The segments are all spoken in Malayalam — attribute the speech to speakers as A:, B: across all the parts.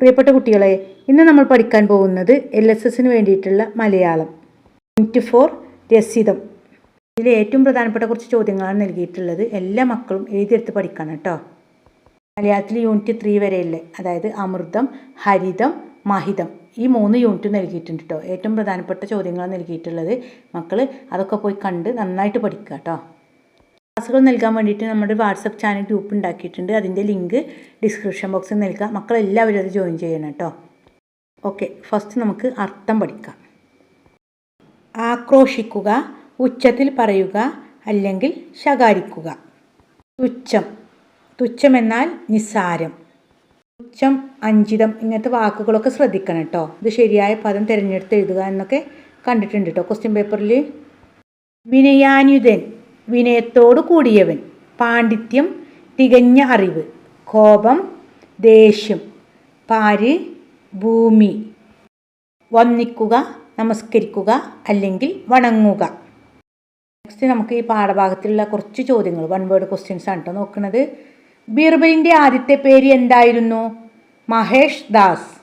A: പ്രിയപ്പെട്ട കുട്ടികളെ ഇന്ന് നമ്മൾ പഠിക്കാൻ പോകുന്നത് എൽ എസ് എസിന് വേണ്ടിയിട്ടുള്ള മലയാളം. Unit four രസിതം. ഇതിൽ ഏറ്റവും പ്രധാനപ്പെട്ട കുറച്ച് ചോദ്യങ്ങളാണ് നൽകിയിട്ടുള്ളത്. എല്ലാ മക്കളും എഴുതിയെടുത്ത് പഠിക്കണം കേട്ടോ. മലയാളത്തിൽ യൂണിറ്റ് ത്രീ വരെയല്ലേ? അതായത് അമൃതം ഹരിതം മഹിതം. ഈ മൂന്ന് യൂണിറ്റ് നൽകിയിട്ടുണ്ട് കേട്ടോ. ഏറ്റവും പ്രധാനപ്പെട്ട ചോദ്യങ്ങളാണ് നൽകിയിട്ടുള്ളത്. മക്കൾ അതൊക്കെ പോയി കണ്ട് നന്നായിട്ട് പഠിക്കുക കേട്ടോ. ക്ലാസ്സുകൾ നൽകാൻ വേണ്ടിയിട്ട് നമ്മുടെ വാട്സപ്പ് ചാനൽ ഗ്രൂപ്പ് ഉണ്ടാക്കിയിട്ടുണ്ട്. അതിന്റെ ലിങ്ക് ഡിസ്ക്രിപ്ഷൻ ബോക്സിൽ നൽകുക മക്കളെല്ലാവരും അത് ജോയിൻ ചെയ്യണം കേട്ടോ. ഓക്കെ ഫസ്റ്റ് നമുക്ക് അർത്ഥം പഠിക്കാം. ആക്രോശിക്കുക ഉച്ചത്തിൽ പറയുക അല്ലെങ്കിൽ ശകാരിക്കുക. തുച്ഛം. തുച്ഛം എന്നാൽ നിസ്സാരം. തുച്ഛം അഞ്ചിതം ഇങ്ങനത്തെ വാക്കുകളൊക്കെ ശ്രദ്ധിക്കണം കേട്ടോ. ഇത് ശരിയായ പദം തിരഞ്ഞെടുത്ത് എഴുതുക എന്നൊക്കെ കണ്ടിട്ടുണ്ട് കേട്ടോ. ക്വസ്റ്റ്യൻ പേപ്പറിൽ വിനയാന്യുതൻ വിനയത്തോടു കൂടിയവൻ. പാണ്ഡിത്യം തികഞ്ഞ അറിവ്. കോപം ദേഷ്യം. പാര് ഭൂമി. വന്ദിക്കുക നമസ്കരിക്കുക അല്ലെങ്കിൽ വണങ്ങുക. നെക്സ്റ്റ് നമുക്ക് ഈ പാഠഭാഗത്തിലുള്ള കുറച്ച് ചോദ്യങ്ങൾ വൺ വേർഡ് ക്വസ്റ്റ്യൻസ് ആണ് കേട്ടോ നോക്കുന്നത് ബീർബലിന്റെ ആദ്യത്തെ പേര് എന്തായിരുന്നു? മഹേഷ് ദാസ്.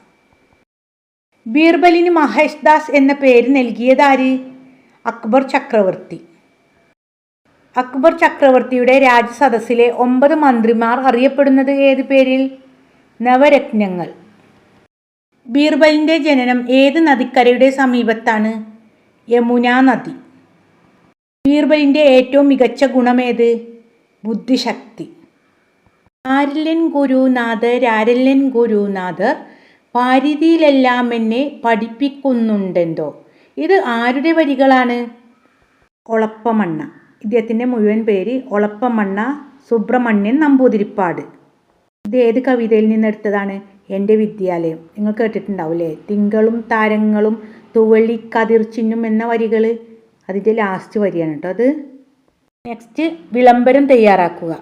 A: ബീർബലിന് മഹേഷ് ദാസ് എന്ന പേര് നൽകിയതാര് അക്ബർ ചക്രവർത്തി. അക്ബർ ചക്രവർത്തിയുടെ രാജസദസ്സിലെ ഒമ്പത് മന്ത്രിമാർ അറിയപ്പെടുന്നത് ഏത് പേരിൽ? നവരത്നങ്ങൾ. ബീർബലിന്റെ ജനനം ഏത് നദിക്കരയുടെ സമീപത്താണ്? യമുന നദി. ബീർബലിന്റെ ഏറ്റവും മികച്ച ഗുണമേത് ബുദ്ധിശക്തി. ആരില്ലൻ ഗുരുനാഥർ ആരില്ലൻ ഗുരുനാഥർ പാരിതിയിലെല്ലാം എന്നെ പഠിപ്പിക്കുന്നുണ്ടെന്തോ? ഇത് ആരുടെ വരികളാണ്? ഒളപ്പമണ്ണ ഇദ്ദേഹത്തിന്റെ മുഴുവൻ പേര് ഒളപ്പമണ്ണ സുബ്രഹ്മണ്യൻ നമ്പൂതിരിപ്പാട്. ഇത് ഏത് കവിതയിൽ നിന്നെടുത്തതാണ് എന്റെ വിദ്യാലയം. നിങ്ങൾ കേട്ടിട്ടുണ്ടാവില്ലേ? തിങ്കളും താരങ്ങളും തുവള്ളി കതിർച്ചിന്നും എന്ന വരികൾ അതിന്റെ ലാസ്റ്റ് വരിയാണ് കേട്ടോ അത്. നെക്സ്റ്റ് വിളംബരം തയ്യാറാക്കുക.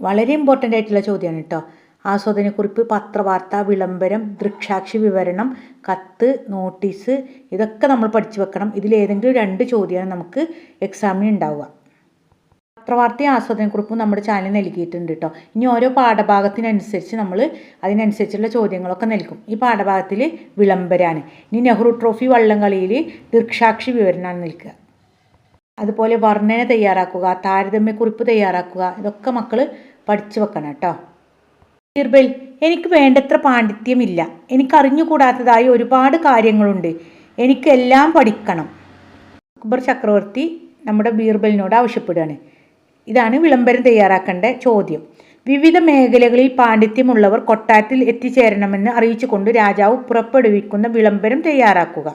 A: വളരെ ഇമ്പോർട്ടന്റ് ആയിട്ടുള്ള ചോദ്യമാണ് കേട്ടോ. ആസ്വാദനക്കുറിപ്പ് പത്രവാർത്ത വിളംബരം ദൃക്ഷാക്ഷി വിവരണം കത്ത് നോട്ടീസ് ഇതൊക്കെ നമ്മൾ പഠിച്ചു വെക്കണം. ഇതിലേതെങ്കിലും രണ്ട് ചോദ്യമാണ് നമുക്ക് എക്സാമിന് ഉണ്ടാവുക. പത്രവാർത്തയും ആസ്വാദനക്കുറിപ്പും നമ്മുടെ ചാനൽ നൽകിയിട്ടുണ്ട് കേട്ടോ ഇനി ഓരോ പാഠഭാഗത്തിനനുസരിച്ച് നമ്മൾ അതിനനുസരിച്ചുള്ള ചോദ്യങ്ങളൊക്കെ നൽകും. ഈ പാഠഭാഗത്തിൽ വിളംബരാണ്. ഇനി നെഹ്റു ട്രോഫി വള്ളംകളിയിൽ ദൃക്ഷാക്ഷി വിവരണമാണ് നിൽക്കുക അതുപോലെ വർണന തയ്യാറാക്കുക താരതമ്യക്കുറിപ്പ് തയ്യാറാക്കുക ഇതൊക്കെ മക്കൾ പഠിച്ചു വെക്കണം കേട്ടോ ബീർബൽ എനിക്ക് വേണ്ടത്ര പാണ്ഡിത്യമില്ല. എനിക്കറിഞ്ഞുകൂടാത്തതായ ഒരുപാട് കാര്യങ്ങളുണ്ട്. എനിക്കെല്ലാം പഠിക്കണം. അക്ബർ ചക്രവർത്തി നമ്മുടെ ബീർബലിനോട് ആവശ്യപ്പെടുകയാണ്. ഇതാണ് വിളംബരം തയ്യാറാക്കേണ്ട ചോദ്യം. വിവിധ മേഖലകളിൽ പാണ്ഡിത്യമുള്ളവർ കൊട്ടാരത്തിൽ എത്തിച്ചേരണമെന്ന് അറിയിച്ചുകൊണ്ട് രാജാവ് പുറപ്പെടുവിക്കുന്ന വിളംബരം തയ്യാറാക്കുക.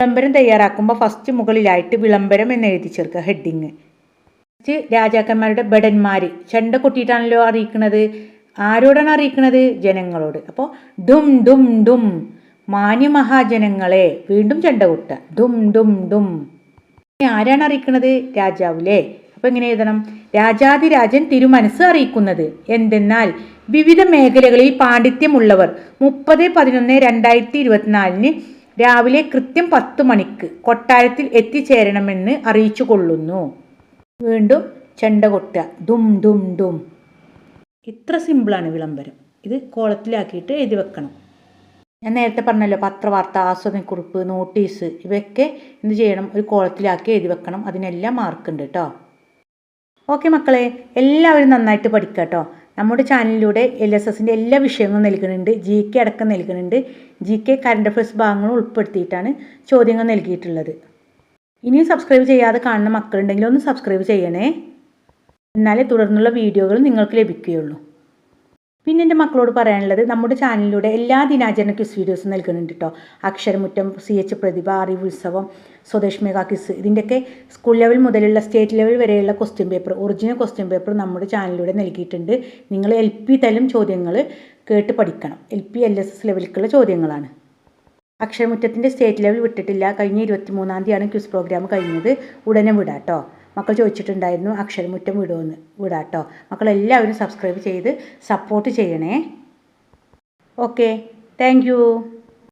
A: വിളംബരം തയ്യാറാക്കുമ്പോൾ ഫസ്റ്റ് മുകളിലായിട്ട് വിളംബരം എന്ന് എഴുതി ചേർക്കുക ഹെഡിങ്. ഫസ്റ്റ് രാജാക്കന്മാരുടെ ഭടന്മാർ ചെണ്ട കൊട്ടിയിട്ടാണല്ലോ അറിയിക്കുന്നത് ആരോടാണ് അറിയിക്കുന്നത് ജനങ്ങളോട്. അപ്പോൾ ഡും ഡും ഡും. മാന്യമഹാജനങ്ങളെ വീണ്ടും ചെണ്ട കൊട്ടുക ഡും ഡും. ഡും ആരാണ് അറിയിക്കുന്നത് രാജാവിലെ. അപ്പോൾ എങ്ങനെ എഴുതണം? രാജാതിരാജൻ തിരുമനസ് അറിയിക്കുന്നത് എന്തെന്നാൽ വിവിധ മേഖലകളിൽ പാണ്ഡിത്യമുള്ളവർ മുപ്പത് പതിനൊന്ന് രണ്ടായിരത്തി ഇരുപത്തിനാലിന് രാവിലെ കൃത്യം പത്ത് മണിക്ക് കൊട്ടാരത്തിൽ എത്തിച്ചേരണമെന്ന് അറിയിച്ചു കൊള്ളുന്നു വീണ്ടും ചെണ്ട കൊട്ടുക ഡും ഡും ഡും. ഇത്ര സിമ്പിളാണ് വിളംബരം. ഇത് കോളത്തിലാക്കിയിട്ട് എഴുതി വെക്കണം. ഞാൻ നേരത്തെ പറഞ്ഞല്ലോ പത്രവാർത്ത ആസ്വാദനക്കുറിപ്പ് നോട്ടീസ് ഇവയൊക്കെ എന്ത് ചെയ്യണം? ഒരു കോളത്തിലാക്കി എഴുതി വെക്കണം. അതിനെല്ലാം മാർക്കുണ്ട് കേട്ടോ ഓക്കെ മക്കളെ എല്ലാവരും നന്നായിട്ട് പഠിക്കുക കേട്ടോ നമ്മുടെ ചാനലിലൂടെ എൽ എസ് എസിന്റെ എല്ലാ വിഷയങ്ങളും നൽകുന്നുണ്ട്. ജി കെ അടക്കം നൽകുന്നുണ്ട്. ജി കെ കറണ്ട് അഫയേഴ്സ് ഭാഗങ്ങളും ഉൾപ്പെടുത്തിയിട്ടാണ് ചോദ്യങ്ങൾ നൽകിയിട്ടുള്ളത്. ഇനിയും സബ്സ്ക്രൈബ് ചെയ്യാതെ കാണുന്ന മക്കളുണ്ടെങ്കിൽ ഒന്ന് സബ്സ്ക്രൈബ് ചെയ്യണേ. എന്നാലേ തുടർന്നുള്ള വീഡിയോകൾ നിങ്ങൾക്ക് ലഭിക്കുകയുള്ളൂ. പിന്നെ എന്റെ മക്കളോട് പറയാനുള്ളത് നമ്മുടെ ചാനലിലൂടെ എല്ലാ ദിനാചരണ ക്വിസ് വീഡിയോസും നൽകുന്നുണ്ട് കേട്ടോ അക്ഷരമുറ്റം സി എച്ച് പ്രതിഭ അറിവ് ഉത്സവം സ്വദേശ് മേഘ ക്വിസ് ഇതിന്റെയൊക്കെ സ്കൂൾ ലെവൽ മുതലുള്ള സ്റ്റേറ്റ് ലെവൽ വരെയുള്ള question paper original question paper നമ്മുടെ ചാനലിലൂടെ നൽകിയിട്ടുണ്ട്. നിങ്ങൾ എൽ പി തലം ചോദ്യങ്ങൾ കേട്ട് പഠിക്കണം. L P L S S ലെവലിലേക്കുള്ള ചോദ്യങ്ങളാണ്. അക്ഷരമുറ്റത്തിന്റെ സ്റ്റേറ്റ് ലെവൽ വിട്ടിട്ടില്ല. കഴിഞ്ഞ ഇരുപത്തി മൂന്നാം തീയതിയാണ് ക്വിസ് പ്രോഗ്രാം കഴിഞ്ഞത്. ഉടനെ വിടാം കേട്ടോ മക്കൾ ചോദിച്ചിട്ടുണ്ടായിരുന്നു അക്ഷരമുറ്റം വിടുമെന്ന് വിടാട്ടോ. മക്കളെല്ലാവരും സബ്സ്ക്രൈബ് ചെയ്ത് സപ്പോർട്ട് ചെയ്യണേ. Okay thank